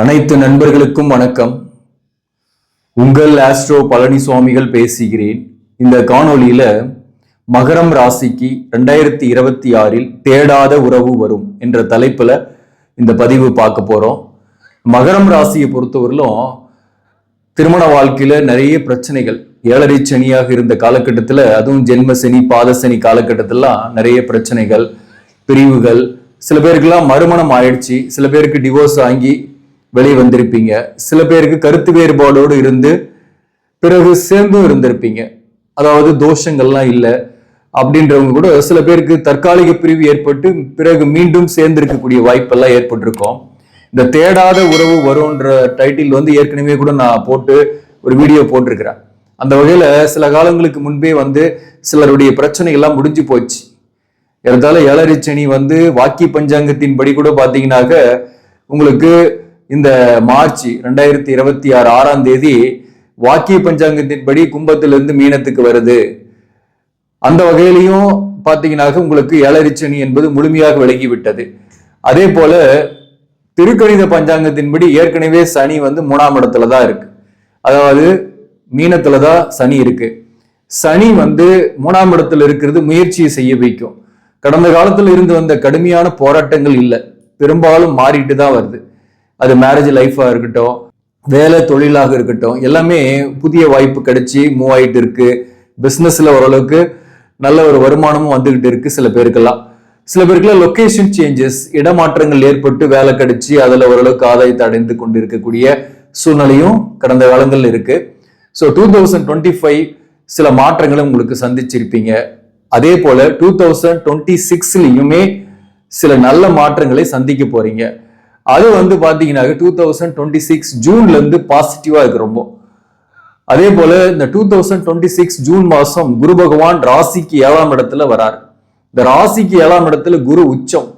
அனைத்து நண்பர்களுக்கும் வணக்கம். உங்கள் ஆஸ்ட்ரோ பழனி சுவாமிகள் பேசுகிறேன். இந்த காணொளியில மகரம் ராசிக்கு ரெண்டாயிரத்தி இருபத்தி ஆறில் தேடாத உறவு வரும் என்ற தலைப்புல இந்த பதிவு பார்க்க போறோம். மகரம் ராசியை பொறுத்தவரையிலும் திருமண வாழ்க்கையில நிறைய பிரச்சனைகள் ஏழரை சனியாக இருந்த காலகட்டத்தில் அதுவும் ஜென்ம சனி பாத சனி காலகட்டத்திலாம் நிறைய பிரச்சனைகள் பிரிவுகள். சில பேருக்கெல்லாம் மறுமணம் ஆயிடுச்சு. சில பேருக்கு டிவோர்ஸ் வாங்கி வெளியே வந்திருப்பீங்க சில பேருக்கு கருத்து வேறுபாடோடு இருந்து பிறகு சேர்ந்தும் இருந்திருப்பீங்க. அதாவது தோஷங்கள்லாம் இல்லை அப்படின்றவங்க கூட சில பேருக்கு தற்காலிக பிரிவு ஏற்பட்டு பிறகு மீண்டும் சேர்ந்திருக்கக்கூடிய வாய்ப்பெல்லாம் ஏற்பட்டிருக்கும். இந்த தேடாத உறவு வரும்ன்ற டைட்டில் வந்து ஏற்கனவே கூட நான் போட்டு ஒரு வீடியோ போட்டிருக்கிறேன். அந்த வகையில் சில காலங்களுக்கு முன்பே வந்து சிலருடைய பிரச்சனைகள்லாம் முடிஞ்சு போச்சு. இருந்தாலும் ஏழரிச்சனி வந்து வாக்கி பஞ்சாங்கத்தின் படி கூட பார்த்தீங்கன்னாக்க உங்களுக்கு இந்த மார்ச் ரெண்டாயிரத்தி இருபத்தி ஆறு ஆறாம் தேதி வாக்கிய பஞ்சாங்கத்தின்படி கும்பத்திலிருந்து மீனத்துக்கு வருது. அந்த வகையிலையும் பார்த்தீங்கன்னாக்க உங்களுக்கு ஏழரிச்சனி என்பது முழுமையாக விலகி விட்டது அதே போல திருக்கணித பஞ்சாங்கத்தின்படி ஏற்கனவே சனி வந்து மூணாம் இடத்துல தான் இருக்கு. அதாவது மீனத்துல தான் சனி இருக்கு. சனி வந்து மூணாம் இடத்துல இருக்கிறது முயற்சியை செய்ய வைக்கும். கடந்த காலத்தில் இருந்து வந்த கடுமையான போராட்டங்கள் இல்லை. பெரும்பாலும் மாறிட்டு தான் வருது. அது மேரேஜ் லைஃபாக இருக்கட்டும் வேலை தொழிலாக இருக்கட்டும் எல்லாமே புதிய வாய்ப்பு கிடைச்சி மூவ் ஆகிட்டு இருக்கு. பிஸ்னஸில் ஓரளவுக்கு நல்ல ஒரு வருமானமும் வந்துகிட்டு இருக்கு சில பேருக்கெல்லாம். சில பேருக்குலாம் லொகேஷன் சேஞ்சஸ் இடமாற்றங்கள் ஏற்பட்டு வேலை கிடைச்சி அதில் ஓரளவுக்கு ஆதாயத்தை அடைந்து கொண்டு இருக்கக்கூடிய சூழ்நிலையும் கடந்த காலங்களில் இருக்கு. So two thousand twenty five சில மாற்றங்களை உங்களுக்கு சந்திச்சிருப்பீங்க. அதே போல டூ தௌசண்ட் டுவெண்ட்டி சிக்ஸ்லையுமே சில நல்ல மாற்றங்களை சந்திக்க போறீங்க. அது வந்து பாத்தீங்கன்னா டூ தௌசண்ட் டுவெண்ட்டி சிக்ஸ் ஜூன்லேருந்து பாசிட்டிவாக இருக்குது இருக்கு ரொம்ப. அதே போல இந்த two thousand twenty six June மாதம் குரு பகவான் ராசிக்கு ஏழாம் இடத்துல வரார். இந்த ராசிக்கு ஏழாம் இடத்துல குரு உச்சம்.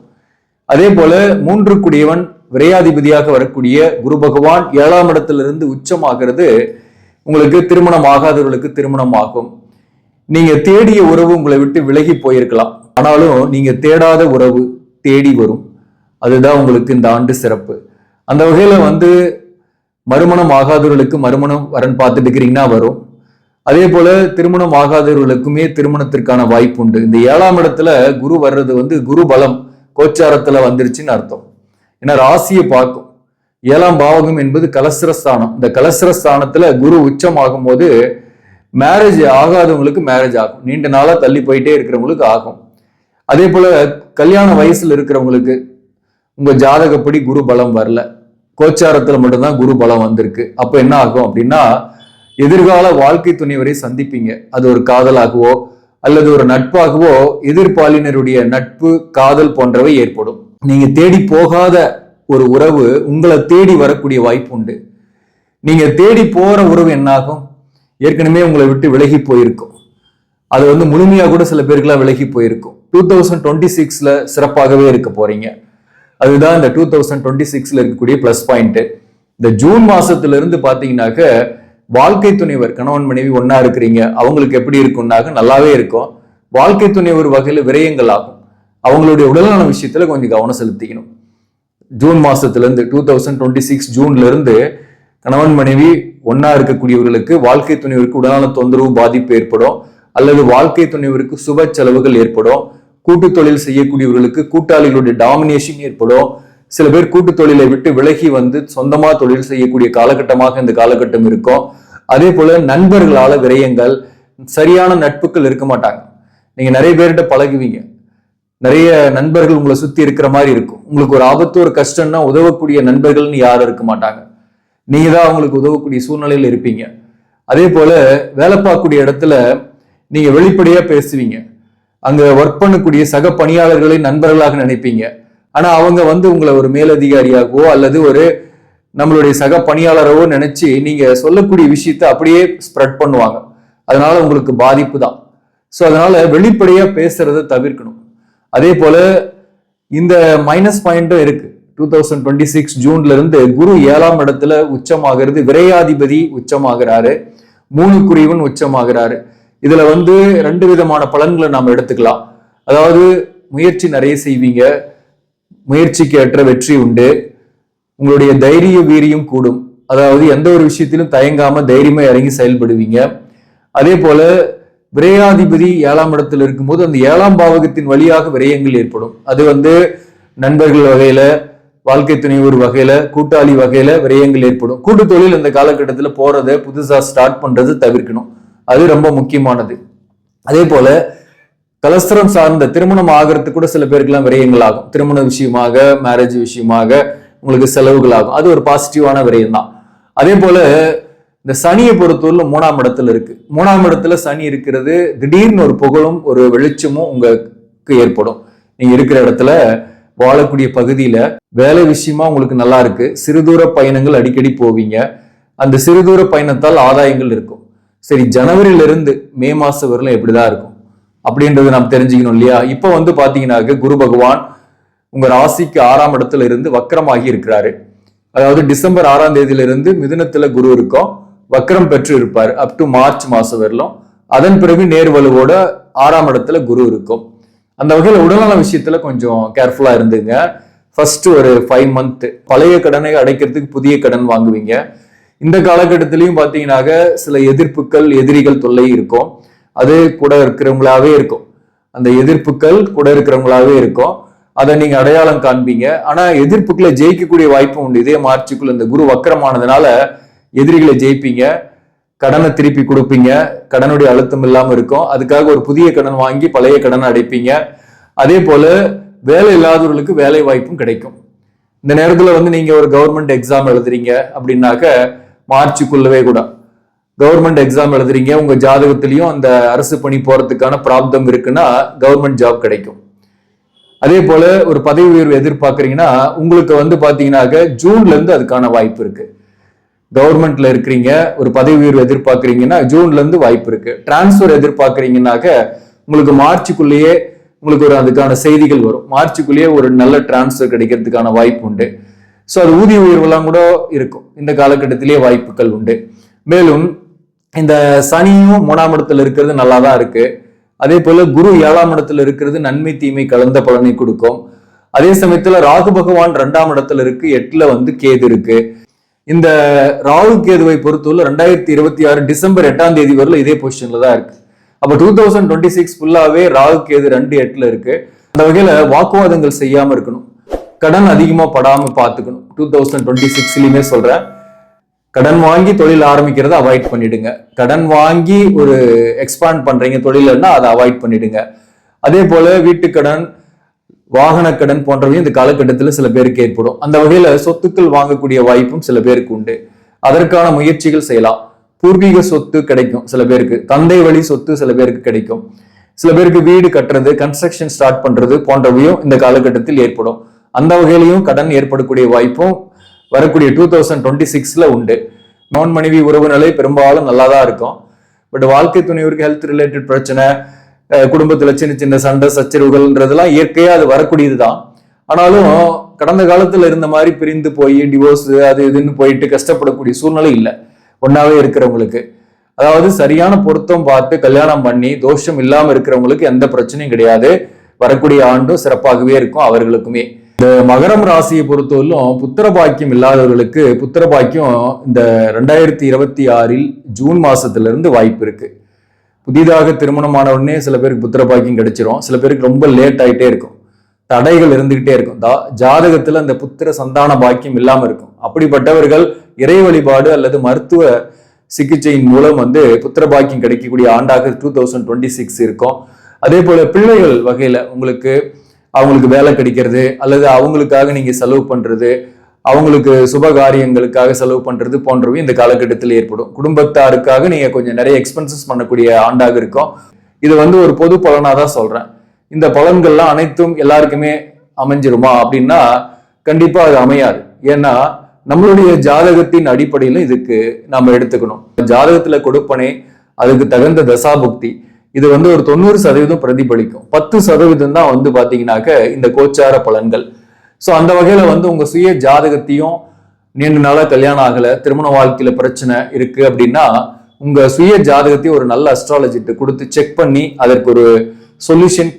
அதே போல மூன்று குடியவன் விரையாதிபதியாக வரக்கூடிய குரு பகவான் ஏழாம் இடத்திலிருந்து உச்சமாகிறது. உங்களுக்கு திருமணம் ஆகாதவர்களுக்கு திருமணம் ஆகும். நீங்க தேடிய உறவு உங்களை விட்டு விலகி போயிருக்கலாம். ஆனாலும் நீங்க தேடாத உறவு தேடி வரும். அதுதான் உங்களுக்கு இந்த ஆண்டு சிறப்பு. அந்த வகையில் வந்து மறுமணம் ஆகாதவர்களுக்கு மறுமணம் வரன் பார்த்துட்டு இருக்கிறீங்கன்னா வரும். அதே போல திருமணம் ஆகாதவர்களுக்குமே திருமணத்திற்கான வாய்ப்பு உண்டு. இந்த ஏழாம் இடத்துல குரு வர்றது வந்து குரு பலம் கோச்சாரத்துல வந்துருச்சுன்னு அர்த்தம். ஏன்னா ராசியை பார்க்கும். ஏழாம் பாவகம் என்பது கலசரஸ்தானம். இந்த கலசரஸ்தானத்துல குரு உச்சம் ஆகும்போது மேரேஜ் ஆகாதவங்களுக்கு மேரேஜ் ஆகும். நீண்ட நாளாக தள்ளி போயிட்டே இருக்கிறவங்களுக்கு ஆகும். அதே போல கல்யாண வயசுல இருக்கிறவங்களுக்கு உங்க ஜாதகப்படி குரு பலம் வரல. கோச்சாரத்துல மட்டும்தான் குரு பலம் வந்திருக்கு. அப்ப என்ன ஆகும் அப்படின்னா எதிர்கால வாழ்க்கை துணைவரை சந்திப்பீங்க. அது ஒரு காதலாகவோ அல்லது ஒரு நட்பாகவோ எதிர்பாலினருடைய நட்பு காதல் போன்றவை ஏற்படும். நீங்க தேடி போகாத ஒரு உறவு உங்களை தேடி வரக்கூடிய வாய்ப்பு உண்டு. நீங்க தேடி போற உறவு என்னாகும்? ஏற்கனவே உங்களை விட்டு விலகி போயிருக்கும். அது வந்து முழுமையா கூட சில பேருக்குலாம் விலகி போயிருக்கும். டூ தௌசண்ட் டுவெண்ட்டி சிக்ஸ்ல சிறப்பாகவே இருக்க போறீங்க. அதுதான் இந்த டூ தௌசண்ட் டுவெண்ட்டி சிக்ஸ்ல இருக்கக்கூடிய பிளஸ் பாயிண்ட் இந்த ஜூன் மாசத்துல இருந்து பாத்தீங்கன்னாக்க வாழ்க்கை துணைவர் கணவன் மனைவி ஒன்னா இருக்கிறீங்க. அவங்களுக்கு எப்படி இருக்கும்னாக்க நல்லாவே இருக்கும். வாழ்க்கை துணைவர் வகையில விரயங்கள் ஆகும். அவங்களுடைய உடல்நல விஷயத்துல கொஞ்சம் கவனம் செலுத்திக்கணும். ஜூன் மாசத்துல இருந்து டூ தௌசண்ட் டுவெண்ட்டி சிக்ஸ் ஜூன்ல இருந்து கணவன் மனைவி ஒன்னா இருக்கக்கூடியவர்களுக்கு வாழ்க்கை துணைவருக்கு உடல்நல தொந்தரவு பாதிப்பு ஏற்படும். அல்லது வாழ்க்கை துணைவருக்கு சுப செலவுகள் ஏற்படும். கூட்டு தொழில் செய்யக்கூடியவர்களுக்கு கூட்டாளிகளுடைய டாமினேஷன் ஏற்படும். சில பேர் கூட்டு தொழிலை விட்டு விலகி வந்து சொந்தமா தொழில் செய்யக்கூடிய காலகட்டமாக இந்த காலகட்டம் இருக்கும். அதே போல நண்பர்களால விரயங்கள் சரியான நட்புகள் இருக்க மாட்டாங்க. நீங்க நிறைய பேர்கிட்ட பழகுவீங்க. நிறைய நண்பர்கள் உங்களை சுத்தி இருக்கிற மாதிரி இருக்கும். உங்களுக்கு ஒரு ஆபத்து ஒரு கஷ்டம்னா உதவக்கூடிய நண்பர்கள்னு யாரும் இருக்க மாட்டாங்க. நீங்க தான் அவங்களுக்கு உதவக்கூடிய சூழ்நிலையில் இருப்பீங்க. அதே போல வேலை பார்க்கக்கூடிய இடத்துல நீங்க வெளிப்படையா பேசுவீங்க. அங்க ஒர்க் பண்ணக்கூடிய சக பணியாளர்களை நண்பர்களாக நினைப்பீங்க. ஆனா அவங்க வந்து உங்களை ஒரு மேலதிகாரியாகவோ அல்லது ஒரு நம்மளுடைய சக பணியாளரவோ நினைச்சு நீங்க சொல்லக்கூடிய விஷயத்த அப்படியே ஸ்ப்ரெட் பண்ணுவாங்க. அதனால உங்களுக்கு பாதிப்பு தான். ஸோ அதனால வெளிப்படையா பேசுறதை தவிர்க்கணும். அதே போல இந்த மைனஸ் பாயிண்ட்டும் இருக்கு. டூ தௌசண்ட் டுவெண்ட்டி சிக்ஸ் ஜூன்ல இருந்து குரு ஏழாம் இடத்துல உச்சமாகிறது விரையாதிபதி உச்சமாகிறாரு மூணு குறிவன் உச்சமாகிறாரு. இதுல வந்து ரெண்டு விதமான பலன்களை நாம் எடுத்துக்கலாம். அதாவது முயற்சி நிறைய செய்வீங்க. முயற்சிக்கு ஏற்ற வெற்றி உண்டு. உங்களுடைய தைரிய வீரியம் கூடும். அதாவது எந்த ஒரு விஷயத்திலும் தயங்காம தைரியமா இறங்கி செயல்படுவீங்க. அதே போல விரையாதிபதி ஏழாம் இடத்துல இருக்கும்போது அந்த ஏழாம் பாவகத்தின் வழியாக விரயங்கள் ஏற்படும். அது வந்து நண்பர்கள் வகையில வாழ்க்கை துணை ஒரு வகையில கூட்டாளி வகையில விரயங்கள் ஏற்படும். கூட்டு தொழில் இந்த காலகட்டத்தில் போறதை புதுசா ஸ்டார்ட் பண்றது தவிர்க்கணும். அது ரொம்ப முக்கியமானது. அதே போல கலஸ்திரம் சார்ந்த திருமணம் ஆகிறதுக்கு கூட சில பேருக்குலாம் விரயங்கள் ஆகும். திருமண விஷயமாக மேரேஜ் விஷயமாக உங்களுக்கு செலவுகள் ஆகும். அது ஒரு பாசிட்டிவான விரயம் தான் அதே போல இந்த சனியை பொறுத்தவரையில் மூணாம் இடத்துல இருக்கு. மூணாம் இடத்துல சனி இருக்கிறது திடீர்னு ஒரு புகழும் ஒரு வெளிச்சமும் உங்களுக்கு ஏற்படும். நீங்க இருக்கிற இடத்துல வாழக்கூடிய பகுதியில வேலை விஷயமா உங்களுக்கு நல்லா இருக்கு. சிறுதூர பயணங்கள் அடிக்கடி போவீங்க. அந்த சிறுதூர பயணத்தால் ஆதாயங்கள் இருக்கும். சரி ஜனவரியிலிருந்து மே மே மாசம் எப்படி எப்படிதான் இருக்கும்? அப்படின்றது நாம் தெரிஞ்சுக்கணும் இல்லையா? இப்போ வந்து பாத்தீங்கன்னாக்க குரு பகவான் உங்க ராசிக்கு ஆறாம் இடத்துல இருந்து வக்கரமாகி இருக்கிறாரு. அதாவது டிசம்பர் ஆறாம் தேதியிலிருந்து மிதுனத்துல குரு இருக்கும் வக்கரம் பெற்று இருப்பார் அப் டு மார்ச் மாசம் வரலும் அதன் பிறகு நேர்வலுவோட ஆறாம் இடத்துல குரு இருக்கும். அந்த வகையில் உடல்நல விஷயத்துல கொஞ்சம் கேர்ஃபுல்லா இருந்துங்க. ஃபர்ஸ்ட் ஒரு ஃபைவ் மந்த் பழைய கடனை அடைக்கிறதுக்கு புதிய கடன் வாங்குவீங்க. இந்த காலகட்டத்திலையும் பாத்தீங்கன்னாக்க சில எதிர்ப்புகள் எதிரிகள் தொல்லை இருக்கும். அது கூட இருக்கிறவங்களாவே இருக்கும். அந்த எதிர்ப்புகள் கூட இருக்கிறவங்களாவே இருக்கும். அதை நீங்க அடையாளம் காண்பீங்க. ஆனா எதிர்ப்புகளை ஜெயிக்கக்கூடிய வாய்ப்பும் உண்டு. இதே மார்ச்சுக்குள்ள இந்த குரு வக்கரமானதுனால எதிரிகளை ஜெயிப்பீங்க. கடனை திருப்பி கொடுப்பீங்க. கடனுடைய அழுத்தம் இல்லாம இருக்கும். அதுக்காக ஒரு புதிய கடன் வாங்கி பழைய கடனை அடைப்பீங்க. அதே போல வேலை இல்லாதவர்களுக்கு வேலை வாய்ப்பும் கிடைக்கும். இந்த நேரத்துல வந்து நீங்க ஒரு கவர்மெண்ட் எக்ஸாம் எழுதுறீங்க அப்படின்னாக்க மார்ச்சுக்குள்ளவே கூட. கவர்மெண்ட் எக்ஸாம் எழுதுறீங்க உங்க ஜாதகத்திலையும் அந்த அரசு பணி போறதுக்கான பிராப்தம் இருக்குன்னா கவர்மெண்ட் ஜாப் கிடைக்கும். அதே போல ஒரு பதவி உயர்வு எதிர்பார்க்கறீங்கன்னா உங்களுக்கு வந்து பாத்தீங்கன்னாக்க ஜூன்ல இருந்து அதுக்கான வாய்ப்பு இருக்கு. கவர்மெண்ட்ல இருக்கிறீங்க ஒரு பதவி உயர்வு எதிர்பார்க்கறீங்கன்னா ஜூன்ல இருந்து வாய்ப்பு இருக்கு. டிரான்ஸ்ஃபர் எதிர்பார்க்கறீங்கன்னாக்க உங்களுக்கு மார்ச்சுக்குள்ளேயே உங்களுக்கு ஒரு அதுக்கான செய்திகள் வரும். மார்ச்சுக்குள்ளேயே ஒரு நல்ல டிரான்ஸ்ஃபர் கிடைக்கிறதுக்கான வாய்ப்பு உண்டு. ஸோ அது ஊதிய உயர்வுலாம் கூட இருக்கும். இந்த காலகட்டத்திலேயே வாய்ப்புகள் உண்டு. மேலும் இந்த சனியும் மூணாம் இடத்துல இருக்கிறது நல்லா தான் இருக்கு. அதே போல குரு ஏழாம் இடத்துல இருக்கிறது நன்மை தீமை கலந்த பலனை கொடுக்கும். அதே சமயத்துல ராகு பகவான் ரெண்டாம் இடத்துல இருக்கு. எட்டுல வந்து கேது இருக்கு. இந்த ராகு கேதுவை பொறுத்தவரை ரெண்டாயிரத்தி இருபத்தி ஆறு டிசம்பர் எட்டாம் தேதி வரல இதே பொசிஷன்ல தான் இருக்கு. அப்ப டூ தௌசண்ட் டுவெண்ட்டி சிக்ஸ் ஃபுல்லாவே ராகு கேது ரெண்டு எட்டுல இருக்கு. அந்த வகையில வாக்குவாதங்கள் செய்யாம இருக்கணும். கடன் அதிகமாக படாமல் பார்த்துக்கணும் டூ தௌசண்ட் டுவெண்ட்டி சிக்ஸ்லையுமே சொல்கிறேன் கடன் வாங்கி தொழில் ஆரம்பிக்கிறத அவாய்ட் பண்ணிடுங்க. கடன் வாங்கி ஒரு எக்ஸ்பாண்ட் பண்ணுறீங்க தொழிலன்னா அதை அவாய்ட் பண்ணிடுங்க. அதே போல் வீட்டுக்கடன் வாகன கடன் போன்றவையும் இந்த காலகட்டத்தில் சில பேருக்கு ஏற்படும். அந்த வகையில் சொத்துக்கள் வாங்கக்கூடிய வாய்ப்பும் சில பேருக்கு உண்டு. அதற்கான முயற்சிகள் செய்யலாம். பூர்வீக சொத்து கிடைக்கும் சில பேருக்கு. தந்தை வழி சொத்து சில பேருக்கு கிடைக்கும். சில பேருக்கு வீடு கட்டுறது கன்ஸ்ட்ரக்ஷன் ஸ்டார்ட் பண்றது போன்றவையும் இந்த காலகட்டத்தில் ஏற்படும். அந்த வகையிலையும் கடன் ஏற்படக்கூடிய வாய்ப்பும் வரக்கூடிய டூ தௌசண்ட் டுவெண்ட்டி சிக்ஸில் உண்டு. நோன் மனைவி உறவு நிலை பெரும்பாலும் நல்லா தான் இருக்கும். பட் வாழ்க்கை துணையோருக்கு ஹெல்த் ரிலேட்டட் பிரச்சனை குடும்பத்தில் சின்ன சின்ன சண்டை சச்சரவுகள்ன்றதெல்லாம் இயற்கையாக அது வரக்கூடியது தான் ஆனாலும் கடந்த காலத்தில் இருந்த மாதிரி பிரிந்து போய் டிவோர்ஸ் அது இதுன்னு போயிட்டு கஷ்டப்படக்கூடிய சூழ்நிலை இல்லை. ஒன்றாவே இருக்கிறவங்களுக்கு. அதாவது சரியான பொருத்தம் பார்த்து கல்யாணம் பண்ணி தோஷம் இல்லாமல் இருக்கிறவங்களுக்கு எந்த பிரச்சனையும் கிடையாது. வரக்கூடிய ஆண்டும் சிறப்பாகவே இருக்கும் அவர்களுக்குமே. இந்த மகரம் ராசியை பொறுத்தவரையிலும் புத்திர பாக்கியம் இல்லாதவர்களுக்கு புத்திர பாக்கியம் இந்த ரெண்டாயிரத்தி இருபத்தி ஆறில் ஜூன் மாசத்துல இருந்து வாய்ப்பு இருக்கு. புதிதாக திருமணமான உடனே சில பேருக்கு புத்திர பாக்கியம் கிடைச்சிரும். சில பேருக்கு ரொம்ப லேட் ஆயிட்டே இருக்கும். தடைகள் இருந்துகிட்டே இருக்கும். தா ஜாதகத்தில் அந்த புத்திர சந்தான பாக்கியம் இல்லாமல் இருக்கும். அப்படிப்பட்டவர்கள் இறை வழிபாடு அல்லது மருத்துவ சிகிச்சையின் மூலம் வந்து புத்திர பாக்கியம் கிடைக்கக்கூடிய ஆண்டாக டூ தௌசண்ட் டுவெண்ட்டி சிக்ஸ் இருக்கும். அதே போல பிள்ளைகள் வகையில் உங்களுக்கு அவங்களுக்கு வேலை கிடைக்கிறது அல்லது அவங்களுக்காக நீங்கள் செலவு பண்ணுறது அவங்களுக்கு சுப காரியங்களுக்காக செலவு பண்ணுறது போன்றவை இந்த காலகட்டத்தில் ஏற்படும். குடும்பத்தாருக்காக நீங்கள் கொஞ்சம் நிறைய எக்ஸ்பென்சஸ் பண்ணக்கூடிய ஆண்டாக இருக்கும். இது வந்து ஒரு பொது பலனாக தான் சொல்கிறேன் இந்த பலன்கள்லாம் அனைத்தும் எல்லாருக்குமே அமைஞ்சிருமா அப்படின்னா கண்டிப்பாக அது அமையாது. ஏன்னா நம்மளுடைய ஜாதகத்தின் அடிப்படையில் இதுக்கு நாம் எடுத்துக்கணும். ஜாதகத்தில் கொடுப்பனே அதுக்கு தகுந்த தசாபுக்தி. இது வந்து ஒரு தொண்ணூறு சதவீதம் பிரதிபலிக்கும். பத்து சதவீதம் தான் வந்து பாத்தீங்கன்னாக்க இந்த கோச்சார பலன்கள். ஸோ அந்த வகையில வந்து உங்க சுய ஜாதகத்தையும் நீண்ட நாளாக கல்யாணம் ஆகல திருமண வாழ்க்கையில பிரச்சனை இருக்கு அப்படின்னா உங்க சுய ஜாதகத்தையும் ஒரு நல்ல அஸ்ட்ராலஜிட்டு கொடுத்து செக் பண்ணி அதற்கு ஒரு சொல்யூஷன்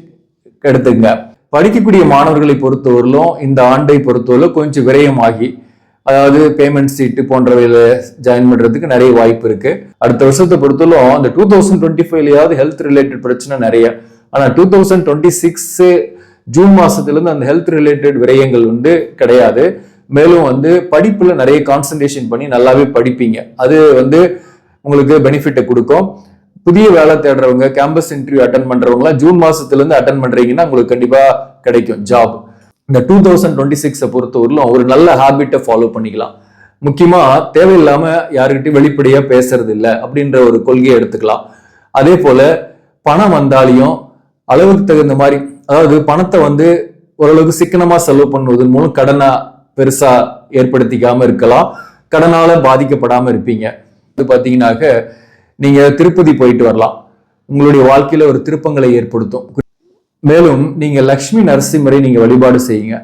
எடுத்துங்க. படிக்கக்கூடிய மாணவர்களை பொறுத்தவரையிலும் இந்த ஆண்டை பொறுத்தவரை கொஞ்சம் விரயமாகி அதாவது பேமெண்ட் சீட்டு போன்றவையில ஜாயின் பண்றதுக்கு நிறைய வாய்ப்பு இருக்கு. அடுத்த வருஷத்தை பொறுத்தலும் அந்த டூ தௌசண்ட் டுவெண்ட்டி ஃபைவ்லயாவது ஹெல்த் ரிலேட்டட் பிரச்சனை நிறைய. ஆனா two thousand twenty six June மாசத்துலேருந்து அந்த ஹெல்த் ரிலேட்டட் விரயங்கள் வந்து கிடையாது. மேலும் வந்து படிப்புல நிறைய கான்சன்ட்ரேஷன் பண்ணி நல்லாவே படிப்பீங்க. அது வந்து உங்களுக்கு பெனிஃபிட்டை கொடுக்கும். புதிய வேலை தேடுறவங்க கேம்பஸ் இன்டர்வியூ அட்டன் பண்ணுறவங்களாம் ஜூன் மாசத்துல இருந்து அட்டன் பண்றீங்கன்னா உங்களுக்கு கண்டிப்பா கிடைக்கும் ஜாப் இந்த டூ தௌசண்ட் டுவெண்ட்டி சிக்ஸை பொறுத்தவரையிலும் ஒரு நல்ல ஹேபிட்டை ஃபாலோ பண்ணிக்கலாம். முக்கியமாக தேவையில்லாமல் யாருக்கிட்டையும் வெளிப்படையாக பேசுறது இல்லை அப்படின்ற ஒரு கொள்கையை எடுத்துக்கலாம். அதே போல் பணம் வந்தாலையும் அளவுக்கு தகுந்த மாதிரி அதாவது பணத்தை வந்து ஓரளவுக்கு சிக்கனமாக செலவு பண்ணுவதன் மூலம் கடனை பெருசாக ஏற்படுத்திக்காமல் இருக்கலாம். கடனால் பாதிக்கப்படாமல் இருப்பீங்க. இது பார்த்தீங்கன்னாக்க நீங்கள் திருப்பதி போயிட்டு வரலாம். உங்களுடைய வாழ்க்கையில் ஒரு திருப்பங்களை ஏற்படுத்தும். மேலும் நீங்க லக்ஷ்மி நரசிம்மரை நீங்க வழிபாடு செய்யுங்க.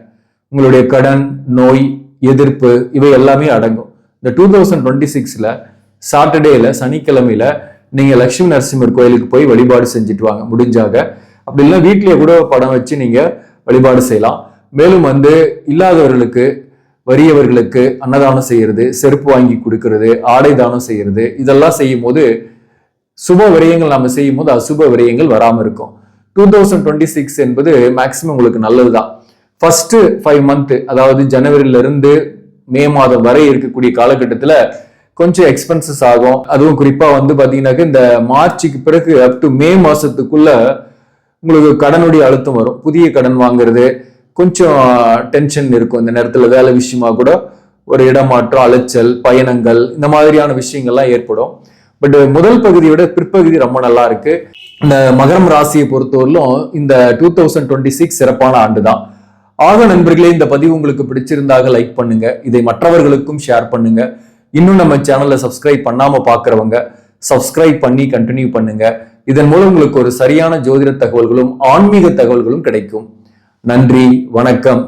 உங்களுடைய கடன் நோய் எதிர்ப்பு இவை எல்லாமே அடங்கும். இந்த டூ தௌசண்ட் டுவெண்ட்டி சிக்ஸ்ல சாட்டர்டேல சனிக்கிழமையில நீங்க லக்ஷ்மி நரசிம்மர் கோயிலுக்கு போய் வழிபாடு செஞ்சுட்டு வாங்க முடிஞ்சாக. அப்படி இல்லை வீட்லயே கூட படம் வச்சு நீங்க வழிபாடு செய்யலாம். மேலும் வந்து இல்லாதவர்களுக்கு வறியவர்களுக்கு அன்னதானம் செய்யறது செருப்பு வாங்கி கொடுக்கறது ஆடை தானம் செய்யறது இதெல்லாம் செய்யும் போது சுப விரயங்கள் நம்ம செய்யும் போது அசுப விரயங்கள் வராம இருக்கும். டூ தௌசண்ட் டுவெண்ட்டி சிக்ஸ் என்பது மேக்சிமம் உங்களுக்கு நல்லது தான் ஃபர்ஸ்ட் ஃபைவ் மந்த் அதாவது ஜனவரியிலிருந்து மே மாதம் வரை இருக்கக்கூடிய காலகட்டத்தில் கொஞ்சம் எக்ஸ்பென்சஸ் ஆகும். அதுவும் குறிப்பாக வந்து பார்த்தீங்கன்னாக்க இந்த மார்ச்சுக்கு பிறகு அப் டு மே மாதத்துக்குள்ள உங்களுக்கு கடனுடைய அழுத்தம் வரும். புதிய கடன் வாங்குறது கொஞ்சம் டென்ஷன் இருக்கும். இந்த நேரத்தில் வேலை விஷயமா கூட ஒரு இடமாற்றம் அலைச்சல் பயணங்கள் இந்த மாதிரியான விஷயங்கள்லாம் ஏற்படும். பட் uh, முதல் பகுதியை விட பிற்பகுதி ரொம்ப நல்லா இருக்கு. இந்த மகரம் ராசியை பொறுத்தவரையிலும் இந்த டூ தௌசண்ட் டுவெண்ட்டி சிக்ஸ் சிறப்பான ஆண்டு தான் ஆக நண்பர்களே இந்த பதிவு உங்களுக்கு பிடிச்சிருந்தாக லைக் பண்ணுங்க. இதை மற்றவர்களுக்கும் ஷேர் பண்ணுங்க. இன்னும் நம்ம சேனலை சப்ஸ்கிரைப் பண்ணாம பாக்குறவங்க சப்ஸ்கிரைப் பண்ணி கண்டினியூ பண்ணுங்க. இதன் மூலம் உங்களுக்கு ஒரு சரியான ஜோதிட தகவல்களும் ஆன்மீக தகவல்களும் கிடைக்கும். நன்றி வணக்கம்.